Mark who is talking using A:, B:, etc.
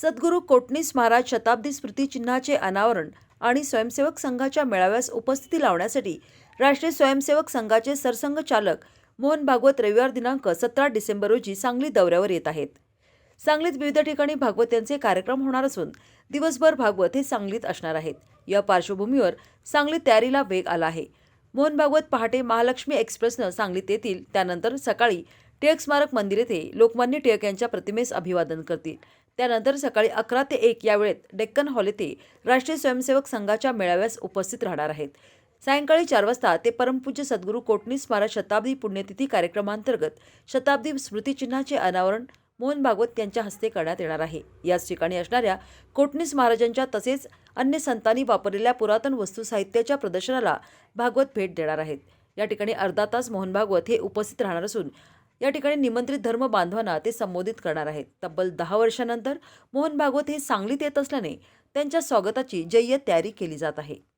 A: सद्गुरू कोटणीस महाराज शताब्दी स्मृतिचिन्हाचे अनावरण आणि स्वयंसेवक संघाच्या मेळाव्यास उपस्थिती लावण्यासाठी राष्ट्रीय स्वयंसेवक संघाचे सरसंघचालक मोहन भागवत रविवार दिनांक सतरा डिसेंबर रोजी सांगली दौऱ्यावर येत आहेत सांगलीत विविध ठिकाणी भागवत यांचे कार्यक्रम होणार असून दिवसभर भागवत हे सांगलीत असणार आहेत या पार्श्वभूमीवर सांगलीत तयारीला वेग आला आहे मोहन भागवत पहाटे महालक्ष्मी एक्सप्रेसनं सांगलीत येतील त्यानंतर सकाळी टिळक स्मारक मंदिर येथे लोकमान्य टिळक यांच्या प्रतिमेस अभिवादन करतील त्यानंतर सकाळी अकरा ते एक या वेळेत डेक्कन हॉल येथे राष्ट्रीय स्वयंसेवक संघाच्या मेळाव्यास उपस्थित राहणार आहेत सायंकाळी चार वाजता ते परमपूज्य सद्गुरू कोटणी स्मारक शताब्दी पुण्यतिथी कार्यक्रमांतर्गत शताब्दी स्मृतिचिन्हाचे अनावरण मोहन भागवत यांच्या हस्ते करण्यात येणार आहे याच ठिकाणी असणाऱ्या कोटणीस महाराजांच्या तसेच अन्य संतांनी वापरलेल्या पुरातन वस्तू साहित्याच्या प्रदर्शनाला भागवत भेट देणार आहेत या ठिकाणी अर्धा तास मोहन भागवत हे उपस्थित राहणार असून या ठिकाणी निमंत्रित धर्म बांधवांना ते संबोधित करणार आहेत तब्बल दहा वर्षानंतर मोहन भागवत हे सांगलीत येत असल्याने त्यांच्या स्वागताची जय्यत तयारी केली जात आहे